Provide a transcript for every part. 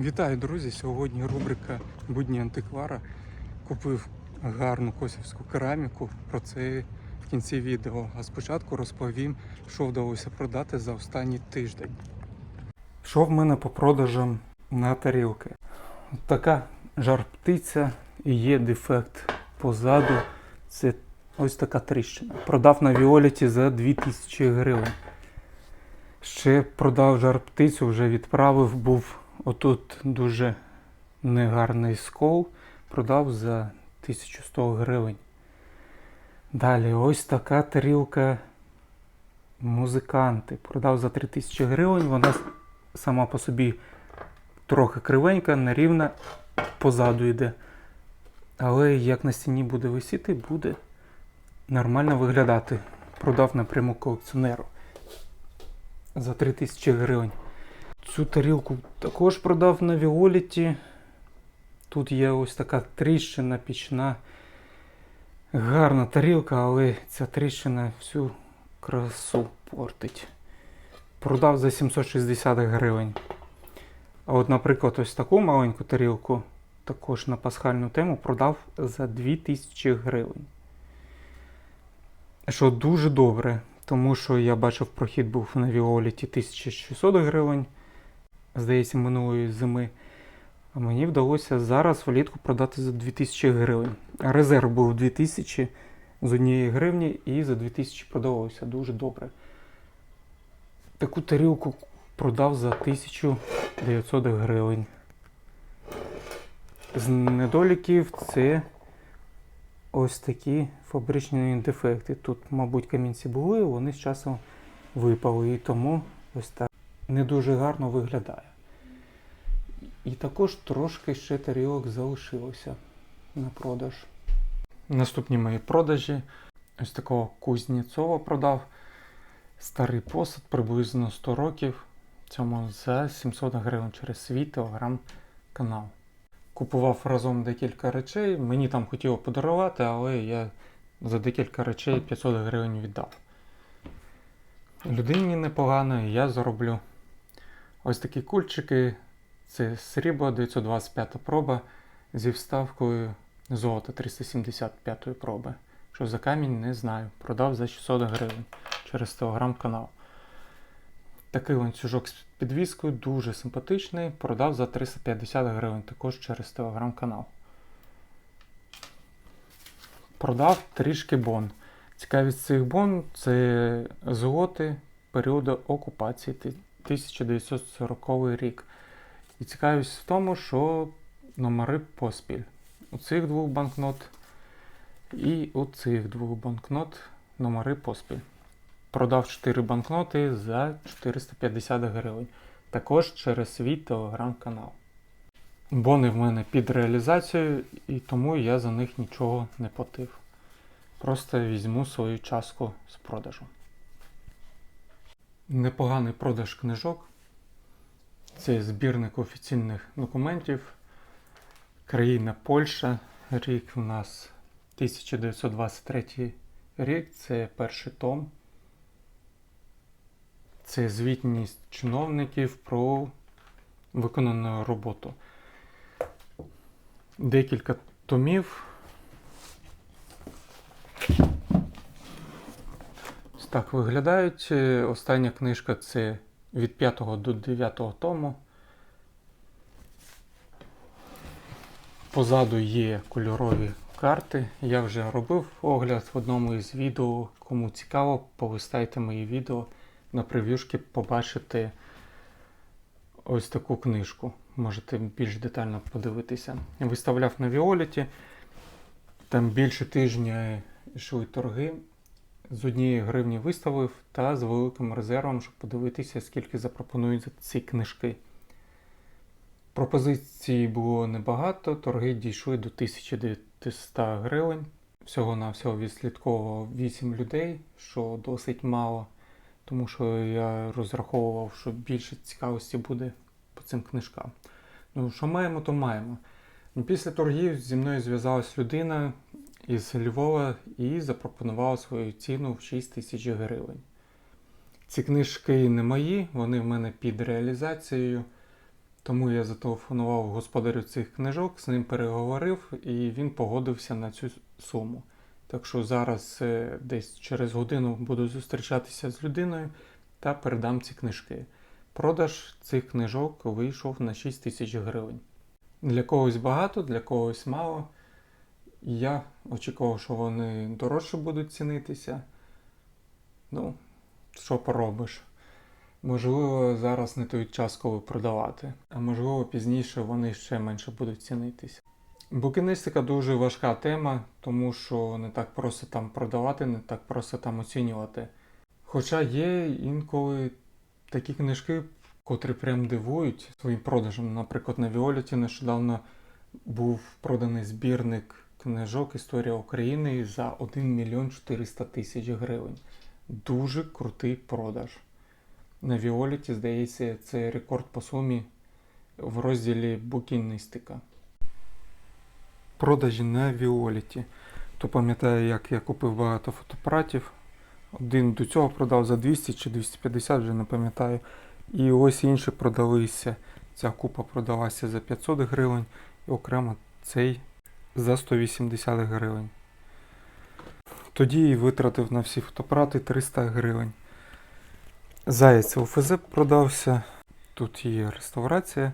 Вітаю, друзі! Сьогодні рубрика Будні антиквара. Купив гарну косівську кераміку. Про це в кінці відео. А спочатку розповім, що вдалося продати за останній тиждень. Що в мене по продажам на тарілки? Така жар-птиця і є дефект позаду. Це ось така тріщина. Продав на Віоліті за 2000 гривень. Ще продав жар-птицю, вже відправив, був отут дуже негарний скол. Продав за 1100 гривень. Далі, ось така тарілка музиканти. Продав за 3000 гривень. Вона сама по собі трохи кривенька, нерівна, позаду йде. Але як на стіні буде висіти, буде нормально виглядати. Продав напряму колекціонеру за 3000 гривень. Цю тарілку також продав на Віоліті. Тут є ось така тріщина пічна. Гарна тарілка, але ця тріщина всю красу портить. Продав за 760 гривень. А от, наприклад, ось таку маленьку тарілку, також на пасхальну тему, продав за 2000 гривень. Що дуже добре, тому що я бачив, прохід був на Віоліті 1600 гривень, здається, минулої зими. Мені вдалося зараз влітку продати за 2000 гривень. Резерв був 2000 з однієї гривні і за 2000 продавалося дуже добре. Таку тарілку продав за 1900 гривень. З недоліків це ось такі фабричні дефекти. Тут, мабуть, камінці були, вони з часом випали, і тому ось так не дуже гарно виглядає. І також трошки ще тарілок залишилося на продаж. Наступні мої продажі. Ось такого Кузнєцова продав. Старий посуд приблизно 100 років. Цьому за 700 гривень через свій телеграм-канал. Купував разом декілька речей. Мені там хотіло подарувати, але я за декілька речей 500 гривень віддав. Людині непогано, я зароблю. Ось такі кульчики. Це срібло 925 проба зі вставкою золота 375 проби. Що за камінь, не знаю. Продав за 600 гривень через телеграм-канал. Такий ланцюжок з підвіскою дуже симпатичний. Продав за 350 гривень також через телеграм-канал. Продав трішки бон. Цікавість цих бон це злоти періоду окупації 1940 рік. І цікавість в тому, що номери поспіль. У цих двох банкнот і у цих двох банкнот номери поспіль. Продав 4 банкноти за 450 гривень. Також через свій телеграм-канал. Бони в мене під реалізацією, і тому я за них нічого не платив. Просто візьму свою частку з продажу. Непоганий продаж книжок. Це збірник офіційних документів. Країна Польща. Рік у нас 1923 рік. Це перший том. Це звітність чиновників про виконану роботу. Декілька томів. Так виглядають. Е, Остання книжка це від 5 до 9 тому. Позаду є кольорові карти. Я вже робив огляд в одному із відео. Кому цікаво, полистайте мої відео на прев'юшки побачите ось таку книжку. Можете більш детально подивитися. Виставляв на Віоліті. Там більше тижня йшли торги. З однієї гривні виставив та з великим резервом, щоб подивитися, скільки запропонують за ці книжки. Пропозицій було небагато, торги дійшли до 1900 гривень. Всього-навсього відслідковував 8 людей, що досить мало, тому що я розраховував, що більше цікавості буде по цим книжкам. Ну, що маємо, то маємо. Після торгів зі мною зв'язалась людина із Львова і запропонувала свою ціну в 6 тисяч гривень. Ці книжки не мої, вони в мене під реалізацією. Тому я зателефонував господарю цих книжок, з ним переговорив, і він погодився на цю суму. Так що зараз е, десь через годину буду зустрічатися з людиною та передам ці книжки. Продаж цих книжок вийшов на 6 тисяч гривень. Для когось багато, для когось мало. Я очікував, що вони дорожче будуть цінитися. Ну, що поробиш? Можливо, зараз не той час, коли продавати, а можливо, пізніше вони ще менше будуть цінитися. Букінистика дуже важка тема, тому що не так просто там продавати, не так просто там оцінювати. Хоча є інколи такі книжки, котрі прям дивують своїм продажем. Наприклад, на Віоліті нещодавно був проданий збірник книжок Історія України за 1 мільйон 400 тисяч гривень. Дуже крутий продаж. На Віоліті, здається, це рекорд по сумі в розділі букіністика. Продажі на Віоліті. То пам'ятаю, як я купив багато фотоапаратів. Один до цього продав за 200 чи 250, вже не пам'ятаю. І ось інші продалися. Ця купа продалася за 500 гривень, і окремо цей за 180 гривень. Тоді і витратив на всі фотоапарати 300 гривень. Заяць УФЗ продався. Тут є реставрація.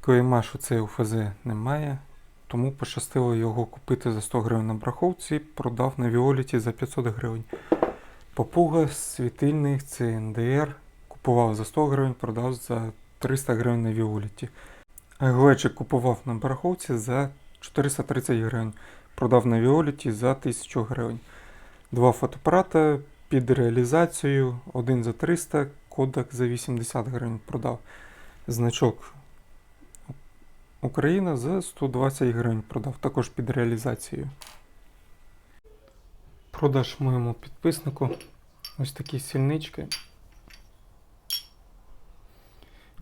Коймашу цей УФЗ немає. Тому пощастило його купити за 100 гривень на браховці, продав на Віоліті за 500 гривень. Попуга, світильник, це НДР. Купував за 100 гривень, продав за 300 гривень на Віоліті. Глечик купував на бараховці за 430 гривень. Продав на Віоліті за 1000 гривень. Два фотоапарата під реалізацію, один за 300, кодек за 80 гривень продав. Значок Україна за 120 гривень продав, також під реалізацією. Продаж моєму підписнику ось такі сільнички.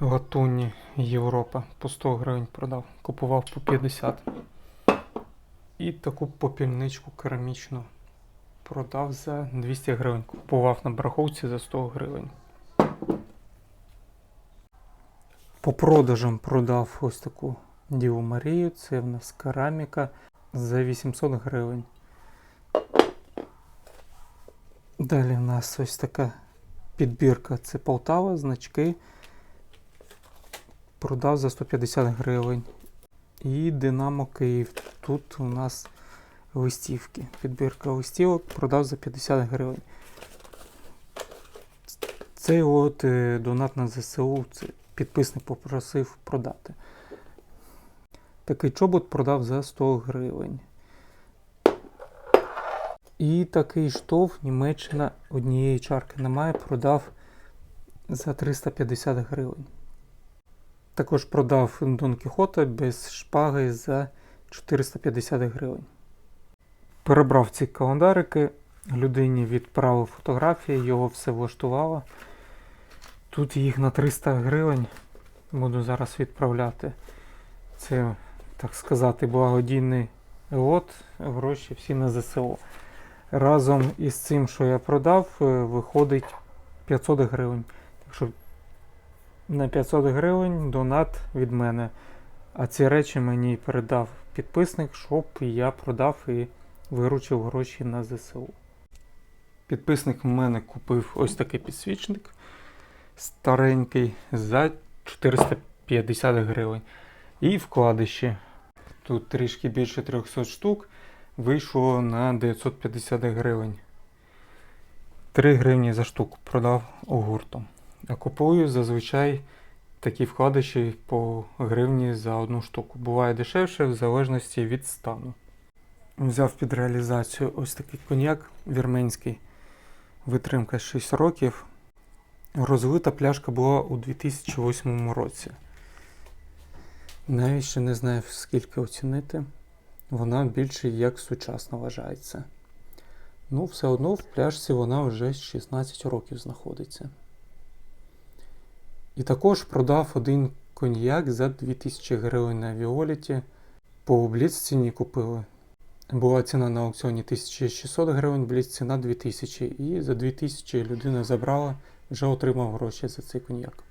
Латунні Європа по 100 гривень продав, купував по 50. І таку попільничку керамічну продав за 200 гривень. Купував на браховці за 100 гривень. По продажам продав ось таку Діву Марію. Це в нас кераміка за 800 гривень. Далі в нас ось така підбірка. Це Полтава, значки. Продав за 150 гривень. І Динамо Київ. Тут у нас листівки. Підбірка листівок продав за 50 гривень. Цей от е, донат на ЗСУ. Це підписник попросив продати. Такий чобот продав за 100 гривень. І такий штоф Німеччина однієї чарки немає, продав за 350 гривень. Також продав Дон Кіхота без шпаги за 450 гривень. Перебрав ці календарики, людині відправив фотографії, його все влаштувало. Тут їх на 300 гривень буду зараз відправляти. Це, так сказати, благодійний лот, гроші всі на ЗСО. Разом із цим, що я продав, е, виходить 500 гривень. Так що на 500 гривень донат від мене. А ці речі мені передав підписник, щоб я продав і виручив гроші на ЗСУ. Підписник в мене купив ось такий підсвічник старенький за 450 гривень. І вкладиші. Тут трішки більше 300 штук. Вийшло на 950 гривень. 3 гривні за штуку продав гуртом. Купую зазвичай такі вкладиші по гривні за одну штуку. Буває дешевше в залежності від стану. Взяв під реалізацію ось такий коньяк вірменський. Витримка 6 років. Розлита пляшка була у 2008 році. Навіть ще не знаю скільки оцінити. Вона більше як сучасна вважається. Ну, все одно в пляшці вона вже 16 років знаходиться. І також продав один коньяк за 2000 гривень на Віоліті. По бліц ціні купили. Була ціна на аукціоні 1600 гривень, бліц ціна 2000. І за 2000 людина забрала, вже отримав гроші за цей коньяк.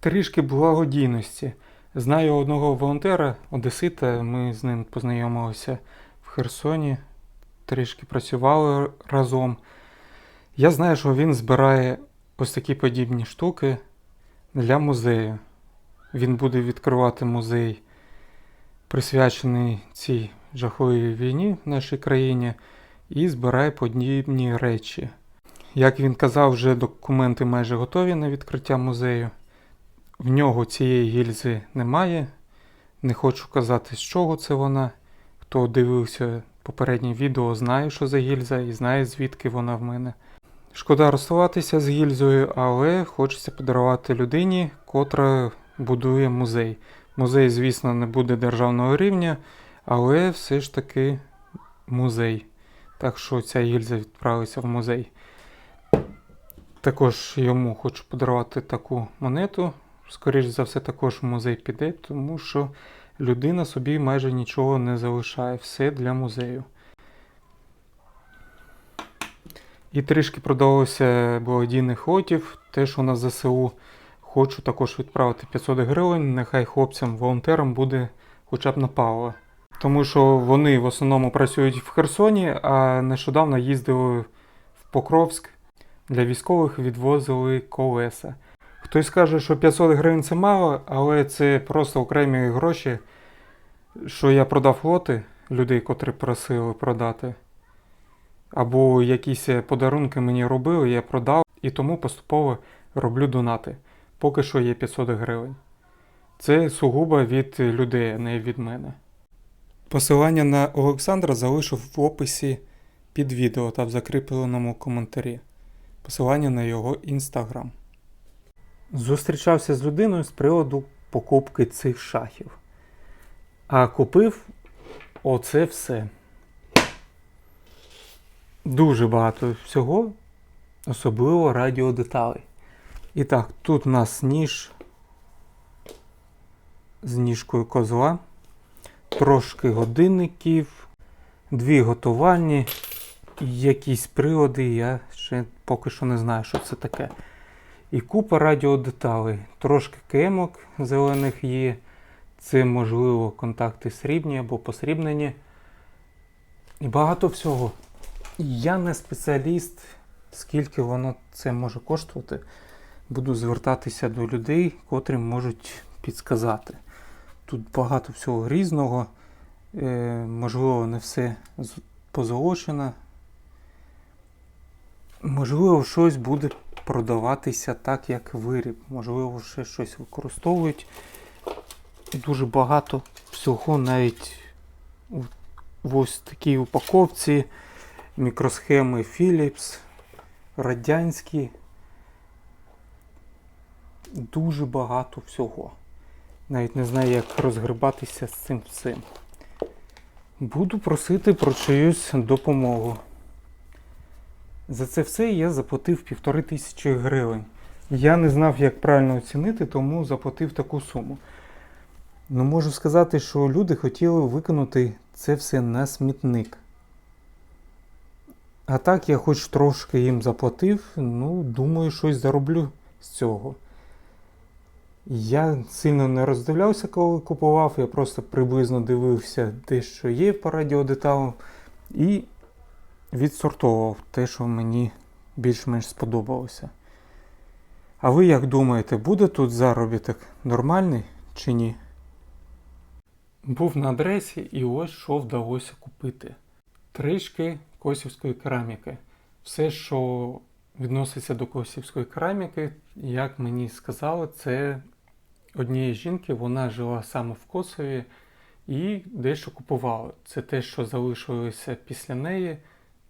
Трішки благодійності. Знаю одного волонтера, одесита, ми з ним познайомилися в Херсоні, трішки працювали разом. Я знаю, що він збирає ось такі подібні штуки для музею. Він буде відкривати музей, присвячений цій жахливій війні в нашій країні, і збирає подібні речі. Як він казав, вже документи майже готові на відкриття музею. В нього цієї гільзи немає. Не хочу казати, з чого це вона. Хто дивився попереднє відео, знає, що за гільза, і знає, звідки вона в мене. Шкода розставатися з гільзою, але хочеться подарувати людині, котра будує музей. Музей, звісно, не буде державного рівня, але все ж таки музей. Так що ця гільза відправиться в музей. Також йому хочу подарувати таку монету. Скоріше за все, також в музей піде, тому що людина собі майже нічого не залишає. Все для музею. І трішки продалося благодійних лотів. Теж у нас ЗСУ. Хочу також відправити 500 гривень. Нехай хлопцям, волонтерам буде хоча б на паливо. Тому що вони в основному працюють в Херсоні, а нещодавно їздили в Покровськ. Для військових відвозили колеса. Хтось каже, що 500 гривень це мало, але це просто окремі гроші, що я продав лоти людей, котрі просили продати. Або якісь подарунки мені робили, я продав і тому поступово роблю донати. Поки що є 500 гривень. Це сугубо від людей, не від мене. Посилання на Олександра залишу в описі під відео та в закріпленому коментарі. Посилання на його інстаграм. Зустрічався з людиною з приводу покупки цих шахів. А купив оце все. Дуже багато всього, особливо радіодеталей. І так, тут у нас ніж з ніжкою козла, трошки годинників, дві готувальні, якісь прилади, я ще поки що не знаю, що це таке. І купа радіодеталей. Трошки кемок зелених є. Це, можливо, контакти срібні або посрібнені. І багато всього. Я не спеціаліст, скільки воно це може коштувати. Буду звертатися до людей, котрі можуть підсказати. Тут багато всього різного. Е, можливо, не все позолочено. Можливо, щось буде продаватися так, як виріб. Можливо, ще щось використовують. Дуже багато всього навіть в ось такій упаковці. Мікросхеми Philips, радянські. Дуже багато всього. Навіть не знаю, як розгребатися з цим всім. Буду просити про чиюсь допомогу. За це все я заплатив півтори тисячі гривень. Я не знав, як правильно оцінити, тому заплатив таку суму. Ну, можу сказати, що люди хотіли викинути це все на смітник. А так я хоч трошки їм заплатив, ну, думаю, щось зароблю з цього. Я сильно не роздивлявся, коли купував, я просто приблизно дивився де що є по радіодеталам і відсортовував те, що мені більш-менш сподобалося. А ви як думаєте, буде тут заробіток нормальний чи ні? Був на адресі і ось що вдалося купити. Трішки косівської кераміки. Все, що відноситься до косівської кераміки, як мені сказали, це однієї жінки, вона жила саме в Косові і дещо купувала. Це те, що залишилося після неї,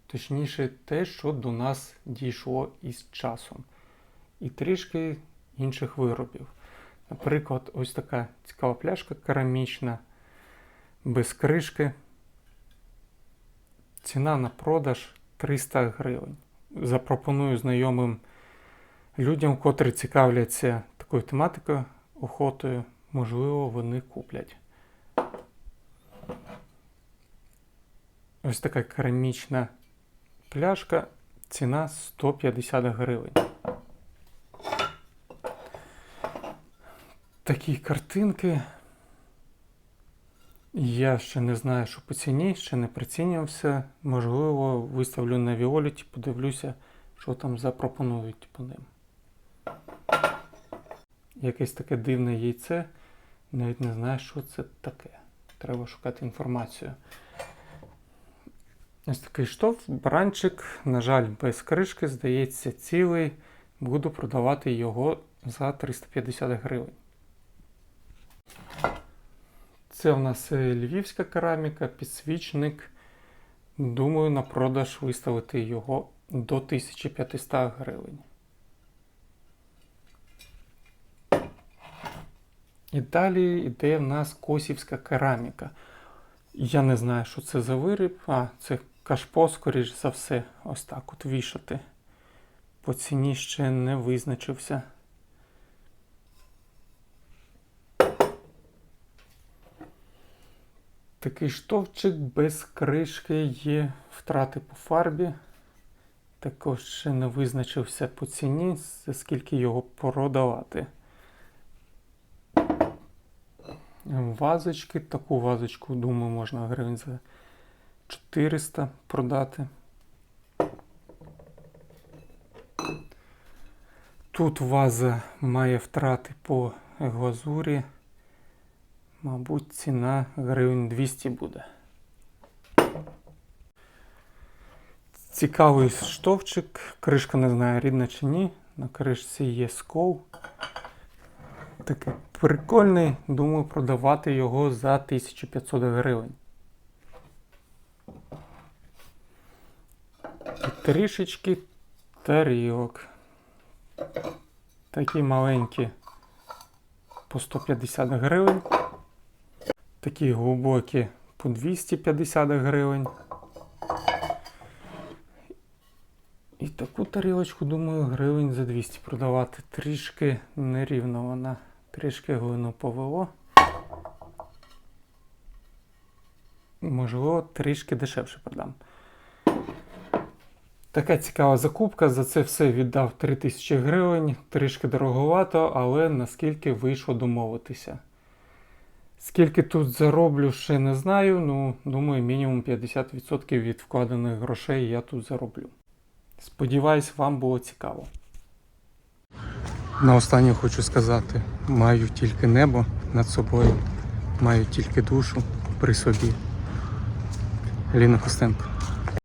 точніше, те, що до нас дійшло із часом. І трішки інших виробів. Наприклад, ось така цікава пляшка керамічна, без кришки. Ціна на продаж 300 гривень. Запропоную знайомим людям, котрі цікавляться такою тематикою, охотою, можливо, вони куплять. Ось така керамічна пляшка, ціна 150 гривень. такі картинки. Я ще не знаю, що по ціні, ще не прицінювався. Можливо, виставлю на Віоліті, подивлюся, що там запропонують по ним. Якесь таке дивне яйце. Навіть не знаю, що це таке. Треба шукати інформацію. Ось такий штоф, баранчик, на жаль, без кришки, здається, цілий. Буду продавати його за 350 гривень. Це в нас е, львівська кераміка, підсвічник. Думаю, на продаж виставити його до 1500 гривень. І далі йде в нас косівська кераміка. Я не знаю, що це за виріб. А, це кашпо, скоріш за все, ось так от вішати. По ціні ще не визначився. Такий штовчик без кришки є втрати по фарбі. Також ще не визначився по ціні, скільки його продавати. Вазочки, таку вазочку, думаю, можна гривень за 400 продати. Тут ваза має втрати по глазурі. Мабуть, ціна гривень 200 буде. Цікавий штовчик. Кришка не знаю, рідна чи ні. На кришці є скол. Такий прикольний. Думаю, продавати його за 1500 гривень. Трішечки тарілок. Такі маленькі по 150 гривень. Такі глибокі по 250 гривень. І таку тарілочку, думаю, гривень за 200 продавати. Трішки нерівно вона. Трішки глину повело. Можливо, трішки дешевше продам. Така цікава закупка. За це все віддав 3000 гривень. Трішки дороговато, але наскільки вийшло домовитися. Скільки тут зароблю, ще не знаю. Ну, думаю, мінімум 50% від вкладених грошей я тут зароблю. Сподіваюсь, вам було цікаво. На останнє хочу сказати: маю тільки небо над собою, маю тільки душу при собі. Ліна Костенко.